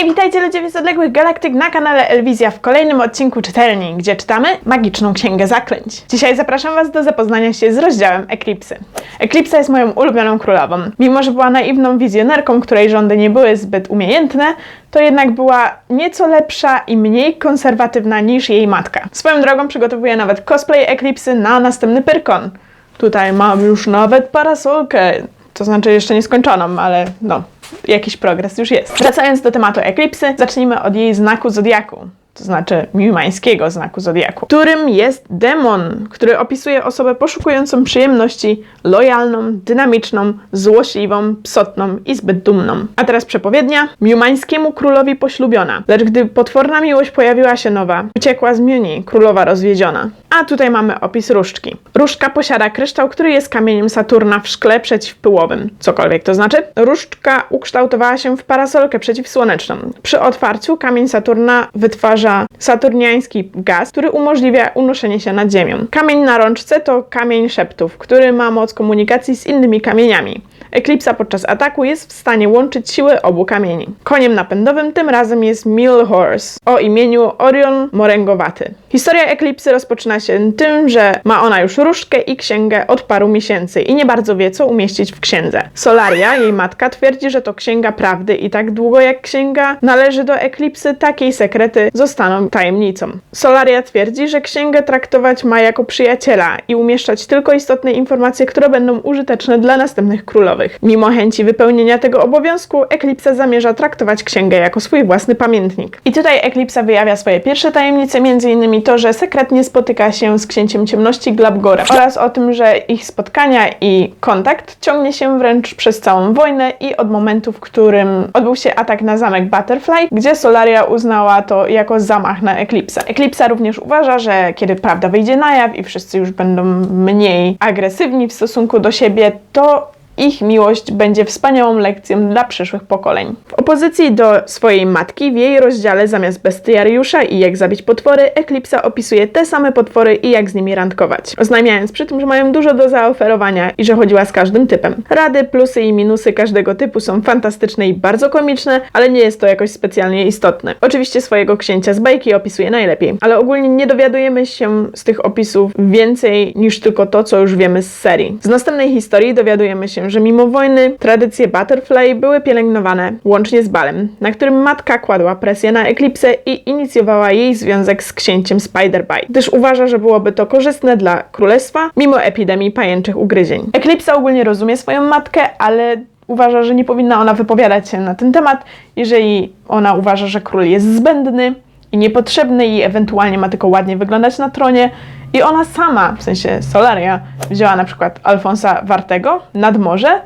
Hej, witajcie ludzie z odległych galaktyk na kanale Elwizja w kolejnym odcinku czytelni, gdzie czytamy magiczną księgę zaklęć. Dzisiaj zapraszam Was do zapoznania się z rozdziałem Eklipsy. Eklipsa jest moją ulubioną królową. Mimo, że była naiwną wizjonerką, której rządy nie były zbyt umiejętne, to jednak była nieco lepsza i mniej konserwatywna niż jej matka. Swoją drogą przygotowuję nawet cosplay Eklipsy na następny Pyrkon. Tutaj mam już nawet parasolkę. To znaczy jeszcze nieskończoną, ale no, jakiś progres już jest. Wracając do tematu eklipsy, zacznijmy od jej znaku zodiaku. To znaczy miumańskiego znaku zodiaku, którym jest demon, który opisuje osobę poszukującą przyjemności, lojalną, dynamiczną, złośliwą, psotną i zbyt dumną. A teraz przepowiednia. Miumańskiemu królowi poślubiona, lecz gdy potworna miłość pojawiła się nowa, uciekła z Miuni, królowa rozwiedziona. A tutaj mamy opis różdżki. Różdżka posiada kryształ, który jest kamieniem Saturna w szkle przeciwpyłowym. Cokolwiek to znaczy. Różdżka ukształtowała się w parasolkę przeciwsłoneczną. Przy otwarciu kamień Saturna wytwarza saturniański gaz, który umożliwia unoszenie się nad Ziemią. Kamień na rączce to kamień szeptów, który ma moc komunikacji z innymi kamieniami. Eklipsa podczas ataku jest w stanie łączyć siły obu kamieni. Koniem napędowym tym razem jest Mill Horse o imieniu Orion Moręgowaty. Historia Eklipsy rozpoczyna się tym, że ma ona już różdżkę i księgę od paru miesięcy i nie bardzo wie, co umieścić w księdze. Solaria, jej matka, twierdzi, że to księga prawdy i tak długo jak księga należy do Eklipsy, takiej sekrety zostaną tajemnicą. Solaria twierdzi, że księgę traktować ma jako przyjaciela i umieszczać tylko istotne informacje, które będą użyteczne dla następnych Mimo chęci wypełnienia tego obowiązku, Eklipsa zamierza traktować księgę jako swój własny pamiętnik. I tutaj Eklipsa wyjawia swoje pierwsze tajemnice, m.in. to, że sekretnie spotyka się z księciem ciemności Glabgorem oraz o tym, że ich spotkania i kontakt ciągnie się wręcz przez całą wojnę i od momentu, w którym odbył się atak na zamek Butterfly, gdzie Solaria uznała to jako zamach na Eklipsę. Eklipsa również uważa, że kiedy prawda wyjdzie na jaw i wszyscy już będą mniej agresywni w stosunku do siebie, to ich miłość będzie wspaniałą lekcją dla przyszłych pokoleń. W opozycji do swojej matki, w jej rozdziale zamiast bestiariusza i jak zabić potwory, Eklipsa opisuje te same potwory i jak z nimi randkować. Oznajmiając przy tym, że mają dużo do zaoferowania i że chodziła z każdym typem. Rady, plusy i minusy każdego typu są fantastyczne i bardzo komiczne, ale nie jest to jakoś specjalnie istotne. Oczywiście swojego księcia z bajki opisuje najlepiej, ale ogólnie nie dowiadujemy się z tych opisów więcej niż tylko to, co już wiemy z serii. Z następnej historii dowiadujemy się, że mimo wojny tradycje Butterfly były pielęgnowane, łącznie z balem, na którym matka kładła presję na Eklipsę i inicjowała jej związek z księciem Spider-Bite, gdyż uważa, że byłoby to korzystne dla królestwa, mimo epidemii pajęczych ugryzień. Eklipsa ogólnie rozumie swoją matkę, ale uważa, że nie powinna ona wypowiadać się na ten temat, jeżeli ona uważa, że król jest zbędny i niepotrzebny i ewentualnie ma tylko ładnie wyglądać na tronie, i ona sama, w sensie Solaria, wzięła na przykład Alfonsa Wartego nad morze,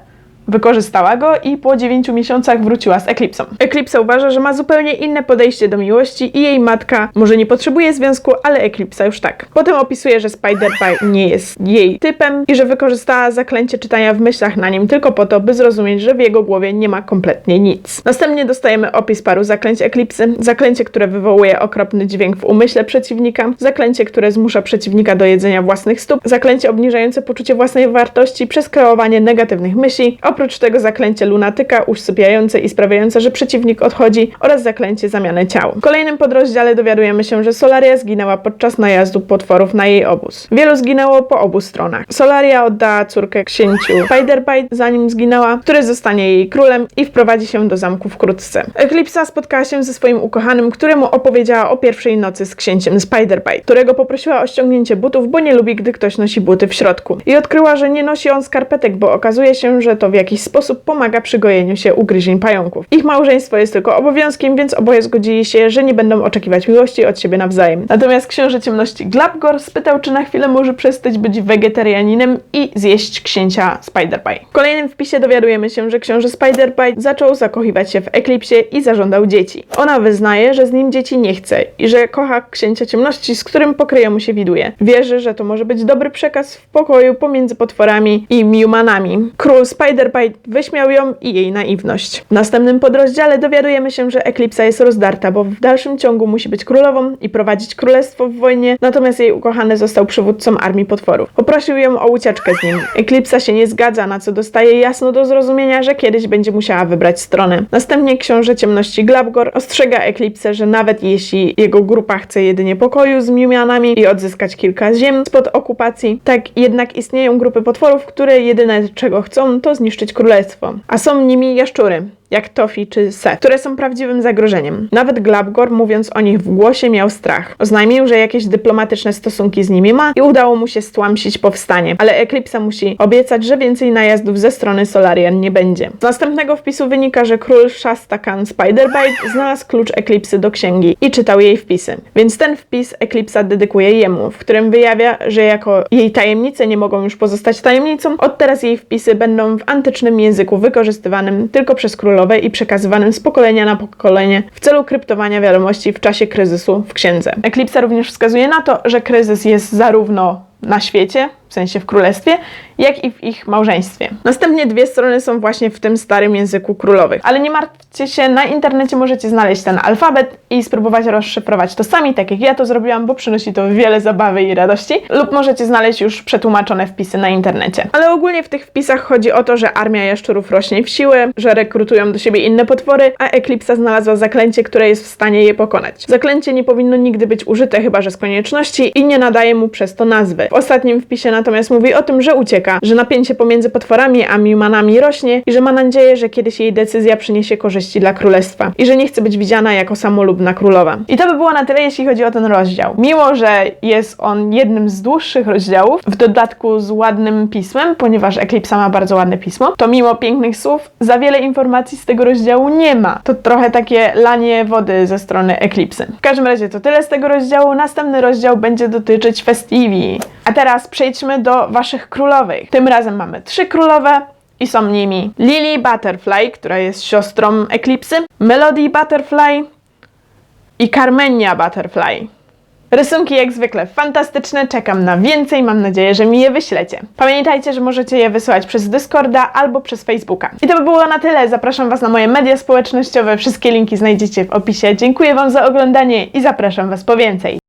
wykorzystała go i po 9 miesiącach wróciła z Eklipsą. Eklipsa uważa, że ma zupełnie inne podejście do miłości i jej matka może nie potrzebuje związku, ale Eklipsa już tak. Potem opisuje, że Spider-Pie nie jest jej typem i że wykorzystała zaklęcie czytania w myślach na nim tylko po to, by zrozumieć, że w jego głowie nie ma kompletnie nic. Następnie dostajemy opis paru zaklęć Eklipsy. Zaklęcie, które wywołuje okropny dźwięk w umyśle przeciwnika, zaklęcie, które zmusza przeciwnika do jedzenia własnych stóp, zaklęcie obniżające poczucie własnej wartości przez kreowanie negatywnych myśli, Oprócz tego zaklęcie lunatyka usypiające i sprawiające, że przeciwnik odchodzi oraz zaklęcie zamiany ciał. W kolejnym podrozdziale dowiadujemy się, że Solaria zginęła podczas najazdu potworów na jej obóz. Wielu zginęło po obu stronach. Solaria oddała córkę księciu Spider-Bite, zanim zginęła, który zostanie jej królem i wprowadzi się do zamku wkrótce. Eklipsa spotkała się ze swoim ukochanym, któremu opowiedziała o pierwszej nocy z księciem Spider-Bite, którego poprosiła o ściągnięcie butów, bo nie lubi, gdy ktoś nosi buty w środku. I odkryła, że nie nosi on skarpetek, bo okazuje się, że to w jakiś sposób pomaga przy gojeniu się ugryzień pająków. Ich małżeństwo jest tylko obowiązkiem, więc oboje zgodzili się, że nie będą oczekiwać miłości od siebie nawzajem. Natomiast książę ciemności Glabgor spytał, czy na chwilę może przestać być wegetarianinem i zjeść księcia Spider-Bite. W kolejnym wpisie dowiadujemy się, że książę Spider-Bite zaczął zakochiwać się w Eklipsie i zażądał dzieci. Ona wyznaje, że z nim dzieci nie chce i że kocha księcia ciemności, z którym pokryje mu się widuje. Wierzy, że to może być dobry przekaz w pokoju pomiędzy potworami i miumanami. Król Spider Wyśmiał ją i jej naiwność. W następnym podrozdziale dowiadujemy się, że Eklipsa jest rozdarta, bo w dalszym ciągu musi być królową i prowadzić królestwo w wojnie, natomiast jej ukochany został przywódcą armii potworów. Poprosił ją o ucieczkę z nim. Eklipsa się nie zgadza, na co dostaje jasno do zrozumienia, że kiedyś będzie musiała wybrać stronę. Następnie książę ciemności Glabgor ostrzega Eklipsę, że nawet jeśli jego grupa chce jedynie pokoju z Miumianami i odzyskać kilka ziem spod okupacji, tak jednak istnieją grupy potworów, które jedyne czego chcą, to zniszczyć królestwo. A są nimi jaszczury jak Tofi czy Seth, które są prawdziwym zagrożeniem. Nawet Glabgor, mówiąc o nich w głosie, miał strach. Oznajmił, że jakieś dyplomatyczne stosunki z nimi ma i udało mu się stłamsić powstanie, ale Eklipsa musi obiecać, że więcej najazdów ze strony Solarian nie będzie. Z następnego wpisu wynika, że król Shasta Khan Spider-Bite znalazł klucz Eklipsy do księgi i czytał jej wpisy. Więc ten wpis Eklipsa dedykuje jemu, w którym wyjawia, że jako jej tajemnice nie mogą już pozostać tajemnicą, od teraz jej wpisy będą w antycznym języku wykorzystywanym tylko przez i przekazywanym z pokolenia na pokolenie w celu kryptowania wiadomości w czasie kryzysu w księdze. Eklipsa również wskazuje na to, że kryzys jest zarówno na świecie, w sensie w królestwie, jak i w ich małżeństwie. Następnie dwie strony są właśnie w tym starym języku królowych. Ale nie martwcie się, na internecie możecie znaleźć ten alfabet i spróbować rozszyfrować to sami, tak jak ja to zrobiłam, bo przynosi to wiele zabawy i radości. Lub możecie znaleźć już przetłumaczone wpisy na internecie. Ale ogólnie w tych wpisach chodzi o to, że armia jaszczurów rośnie w siłę, że rekrutują do siebie inne potwory, a Eklipsa znalazła zaklęcie, które jest w stanie je pokonać. Zaklęcie nie powinno nigdy być użyte, chyba że z konieczności i nie nadaje mu przez to nazwy. W ostatnim wpisie natomiast mówi o tym, że ucieka, że napięcie pomiędzy potworami a Miumanami rośnie i że ma nadzieję, że kiedyś jej decyzja przyniesie korzyści dla królestwa i że nie chce być widziana jako samolubna królowa. I to by było na tyle, jeśli chodzi o ten rozdział. Mimo, że jest on jednym z dłuższych rozdziałów, w dodatku z ładnym pismem, ponieważ Eklipsa ma bardzo ładne pismo, to mimo pięknych słów, za wiele informacji z tego rozdziału nie ma. To trochę takie lanie wody ze strony Eklipsy. W każdym razie to tyle z tego rozdziału. Następny rozdział będzie dotyczyć Festivii. A teraz przejdźmy do waszych królowych. Tym razem mamy trzy królowe i są nimi Lily Butterfly, która jest siostrą Eklipsy, Melody Butterfly i Carmenia Butterfly. Rysunki jak zwykle fantastyczne, czekam na więcej, mam nadzieję, że mi je wyślecie. Pamiętajcie, że możecie je wysyłać przez Discorda albo przez Facebooka. I to by było na tyle, zapraszam Was na moje media społecznościowe, wszystkie linki znajdziecie w opisie. Dziękuję Wam za oglądanie i zapraszam Was po więcej.